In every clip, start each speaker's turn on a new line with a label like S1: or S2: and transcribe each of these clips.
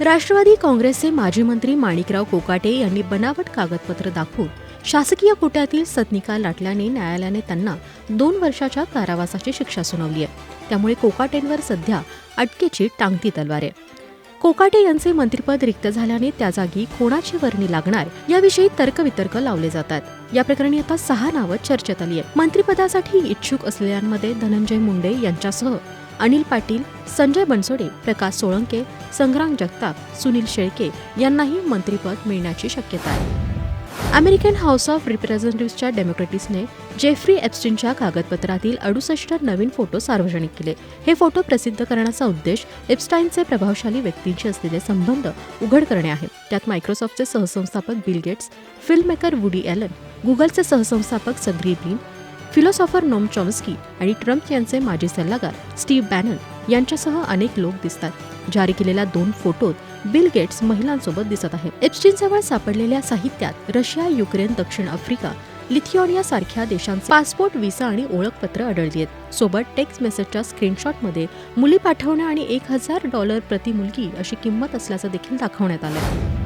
S1: राष्ट्रवादी काँग्रेसचे माजी मंत्री माणिकराव कोकाटे यांनी बनावट कागदपत्र दाखवून शासकीय कोट्यातील सदनिका लाटल्याने न्यायालयाने त्यांना दोन वर्षाच्या कारावासाची शिक्षा सुनावली आहे. त्यामुळे कोकाटेंवर सध्या अटकेची टांगती तलवार आहे. कोकाटे यांचे मंत्रिपद रिक्त झाल्याने त्या जागी कोणाची वर्णी लागणार याविषयी तर्कवितर्क लावले जातात. या प्रकरणी आता सहा नावं चर्चेत आली आहेत. मंत्रिपदासाठी इच्छुक असलेल्यांमध्ये धनंजय मुंडे यांच्यासह अनिल पाटील संजय बनसोडे प्रकाश सोळंके संग्राम जगताप सुनील शेळके यांनाही मंत्रिपद मिळण्याची शक्यता आहे. अमेरिकन हाऊस ऑफ रिप्रेझेंटेटिव्हच्या डेमोक्रेटिक्सने जेफ्री एप्स्टिनच्या कागदपत्रातील अडुसष्ट नवीन फोटो सार्वजनिक केले. हे फोटो प्रसिद्ध करण्याचा उद्देश एप्स्टाईनचे प्रभावशाली व्यक्तींशी असलेले संबंध उघड करणे आहे. त्यात मायक्रोसॉफ्टचे सहसंस्थापक Bill Gates filmmaker Woody Allen गुगलचे सहसंस्थापक सग्री ब्रीन फिलॉसॉफर नोम चॉम्स्की आणि ट्रम्प यांचे माजी सल्लागार स्टीव्ह बॅनन यांच्यासह अनेक लोक दिसतात. जारी केलेल्या दोन फोटोत बिल गेट्स महिलांसोबत दिसत आहेत. एप्स्टीनजवळ सापडलेल्या साहित्यात रशिया युक्रेन दक्षिण आफ्रिका लिथिओनिया सारख्या देशांचे पासपोर्ट व्हिसा आणि ओळखपत्र आढळली आहेत. सोबत टेक्स्ट मेसेजच्या स्क्रीनशॉटमध्ये मुली पाठवणं आणि एक हजार डॉलर प्रति मुलगी अशी किंमत असल्याचं देखील दाखवण्यात आलं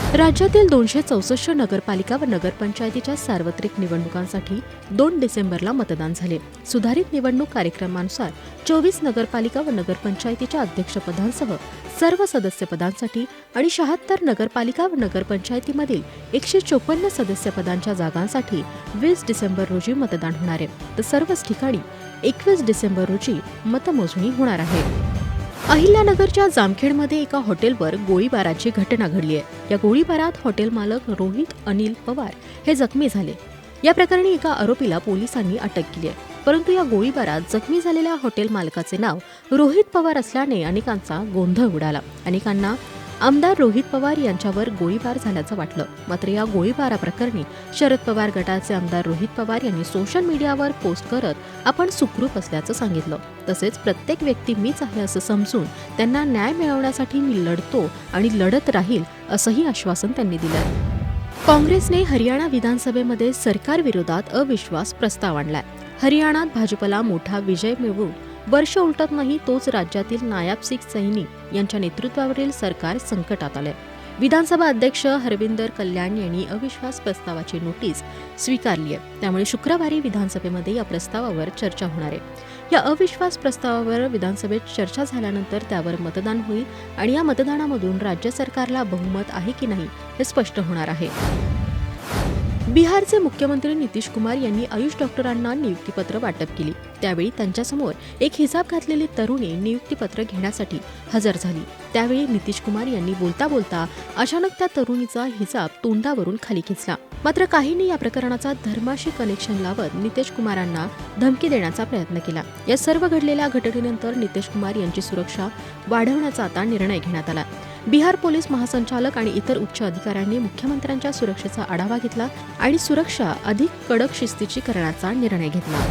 S1: राज्यातील दोनशे चौसष्ट नगरपालिका व नगरपंचायतीच्या सार्वत्रिक निवडणुकांसाठी दोन डिसेंबरला मतदान झाले. सुधारित निवडणूक कार्यक्रमानुसार चोवीस नगरपालिका व नगरपंचायतीच्या अध्यक्षपदांसह सर्व सदस्यपदांसाठी आणि शहात्तर नगरपालिका व नगरपंचायतीमधील एकशे चोपन्न सदस्यपदांच्या जागांसाठी वीस डिसेंबर रोजी मतदान होणार आहे. तर सर्वच ठिकाणी एकवीस डिसेंबर रोजी मतमोजणी होणार आहे. अहिल्यानगरच्या जामखेडमध्ये एका हॉटेलवर गोळीबाराची घटना घडली आहे. या गोळीबारात हॉटेल मालक रोहित अनिल पवार हे जखमी झाले. या प्रकरणी एका आरोपीला पोलिसांनी अटक केली आहे. परंतु या गोळीबारात जखमी झालेल्या हॉटेल मालकाचे नाव रोहित पवार असल्याने अनेकांचा गोंधळ उडाला. अनेकांना आमदार रोहित पवार यांच्यावर गोळीबार झाल्याचं वाटलं. मात्र या गोळीबाराप्रकरणी शरद पवार गटाचे आमदार रोहित पवार यांनी सोशल मीडियावर पोस्ट करत आपण सुखरूप असल्याचं सांगितलं. तसेच प्रत्येक व्यक्ती मीच आहे असं समजून त्यांना न्याय मिळवण्यासाठी मी लढतो आणि लढत राहील असंही आश्वासन त्यांनी दिलं. काँग्रेसने हरियाणा विधानसभेमध्ये सरकारविरोधात अविश्वास प्रस्ताव आणलाय. हरियाणात भाजपला मोठा विजय मिळवून वर्ष उलटत नाही तोच राज्यातील नायाब सिख सैनी यांच्या नेतृत्वावरील सरकार संकटात आलंय. विधानसभा अध्यक्ष हरविंदर कल्याण यांनी अविश्वास प्रस्तावाची नोटीस स्वीकारली आहे त्यामुळे शुक्रवारी विधानसभेमध्ये या प्रस्तावावर चर्चा होणार आहे. या अविश्वास प्रस्तावावर विधानसभेत चर्चा झाल्यानंतर त्यावर मतदान होईल आणि या मतदानामधून राज्य सरकारला बहुमत आहे की नाही हे स्पष्ट होणार आहे. बिहारचे मुख्यमंत्री नितीश कुमार यांनी आयुष डॉक्टरांना नियुक्तीपत्र वाटप केली. त्यावेळी त्यांच्यासमोर एक हिसाब घातलेली तरुणी नियुक्तीपत्र घेण्यासाठी हजर झाली. त्यावेळी नितीश कुमार यांनी बोलता बोलता अचानक त्या तरुणीचा हिसाब तोंडावरून खाली खेचला. मात्र काहींनी या प्रकरणाचा धर्माशी कनेक्शन लावत नितेश कुमारांना धमकी देण्याचा प्रयत्न केला. या सर्व घडलेल्या घटनेनंतर नितेश कुमार यांची सुरक्षा वाढवण्याचा आता निर्णय घेण्यात आला. बिहार पोलीस महासंचालक आणि इतर उच्च अधिकाऱ्यांनी मुख्यमंत्र्यांच्या सुरक्षेचा आढावा घेतला आणि सुरक्षा अधिक कडक शिस्तीची करण्याचा निर्णय घेतला.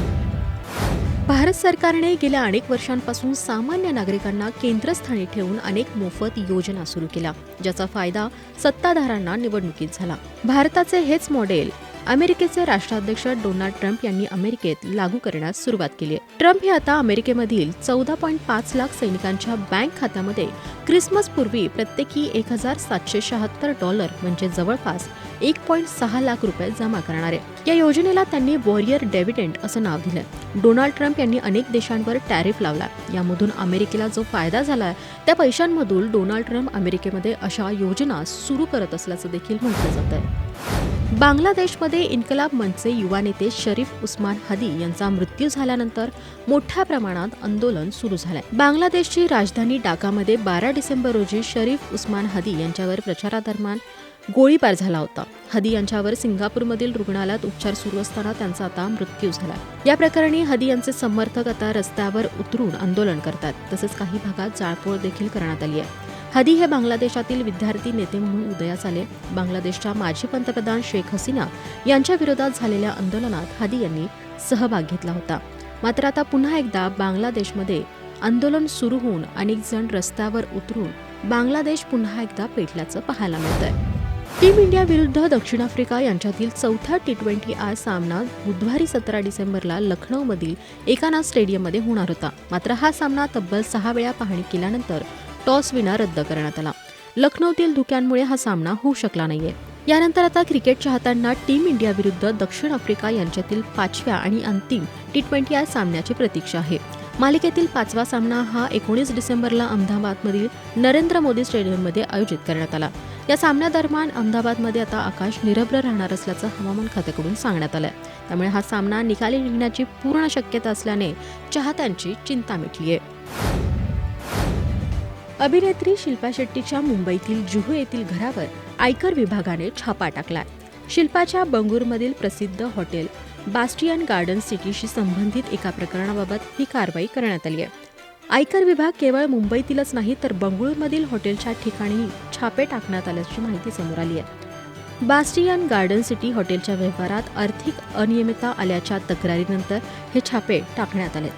S1: भारत सरकारने गेल्या अनेक वर्षांपासून सामान्य नागरिकांना केंद्रस्थानी ठेवून अनेक मोफत योजना सुरू केल्या ज्याचा फायदा सत्ताधारांना निवडणुकीत झाला. भारताचे हेच मॉडेल अमेरिकेचे राष्ट्राध्यक्ष डोनाल्ड ट्रम्प यांनी अमेरिकेत लागू करण्यास सुरुवात केली आहे. ट्रम्प हे आता अमेरिकेमधील चौदा पॉईंट पाच लाख सैनिकांच्या बँक खात्यामध्ये क्रिसमस पूर्वी प्रत्येकी एक हजार सातशे शहात्तर डॉलर म्हणजे जवळपास एक पॉईंट सहा लाख रुपये जमा करणार आहे. या योजनेला त्यांनी वॉरियर डेव्हिडेंट असं नाव दिलं डोनाल्ड ट्रम्प यांनी अनेक देशांवर टॅरिफ लावला. यामधून अमेरिकेला जो फायदा झाला त्या पैशांमधून डोनाल्ड ट्रम्प अमेरिकेमध्ये अशा योजना सुरू करत असल्याचं देखील म्हटलं जात आहे बांगलादेशमध्ये इन्कलाब मंचचे युवा नेते शरीफ उस्मान हदी यांचा मृत्यू झाल्यानंतर मोठ्या प्रमाणात आंदोलन सुरू झालंय. बांगलादेशची राजधानी डाकामध्ये बारा डिसेंबर रोजी शरीफ उस्मान हदी यांच्यावर प्रचारादरम्यान गोळीबार झाला होता. हदी यांच्यावर सिंगापूरमधील रुग्णालयात उपचार सुरू असताना त्यांचा आता मृत्यू झाला. या प्रकरणी हदी यांचे समर्थक आता रस्त्यावर उतरून आंदोलन करतात. तसेच काही भागात जाळपोळ देखील करण्यात आली आहे. हदी हे बांगलादेशातील विद्यार्थी नेते म्हणून उदयास आले. बांगलादेशच्या माजी पंतप्रधान शेख हसीना यांच्या विरोधात झालेल्या आंदोलनात हदी यांनी सहभाग घेतला होता. मात्र आता पुन्हा एकदा बांगलादेशमध्ये आंदोलन सुरू होऊन अनेक जण रस्त्यावर उतरून बांगलादेश पुन्हा एकदा पेटल्याचं पाहायला मिळतंय. टीम इंडिया विरुद्ध दक्षिण आफ्रिका यांच्यातील चौथा टी ट्वेंटी आय सामना बुधवारी सतरा डिसेंबरला लखनौमधील एकाना स्टेडियममध्ये होणार होता. मात्र हा सामना तब्बल सहा वेळा पाहणी केल्यानंतर टॉस विना रद्द करण्यात आला. लखनौतील धुक्यांमुळे हा सामना होऊ शकला नाहीये. यानंतर आता क्रिकेट चाहत्यांना टीम इंडिया विरुद्ध दक्षिण आफ्रिका यांच्यातील पाचव्या आणि अंतिम टी ट्वेंटी या सामन्याची प्रतीक्षा आहे. मालिकेतील पाचवा सामना हा एकोणीस डिसेंबरला अहमदाबादमधील नरेंद्र मोदी स्टेडियममध्ये आयोजित करण्यात आला. या सामन्यादरम्यान अहमदाबादमध्ये आता आकाश निरभ्र राहणार असल्याचं हवामान खात्याकडून सांगण्यात आलं त्यामुळे हा सामना निकाली निघण्याची पूर्ण शक्यता असल्याने चाहत्यांची चिंता मिटली आहे अभिनेत्री शिल्पा शेट्टीच्या मुंबईतील जुहू येथील घरावर आयकर विभागाने छापा टाकला शिल्पाच्या बंगूरमधील प्रसिद्ध हॉटेल बास्टियन गार्डन सिटीशी संबंधित एका प्रकरणाबाबत ही कारवाई करण्यात आली आहे. आयकर विभाग केवळ मुंबईतीलच नाही तर बंगळूरमधील हॉटेलच्या ठिकाणी छापे टाकण्यात आल्याची माहिती समोर आली आहे. बास्टियन गार्डन सिटी हॉटेलच्या व्यवहारात आर्थिक अनियमितता आल्याच्या तक्रारीनंतर हे छापे टाकण्यात आले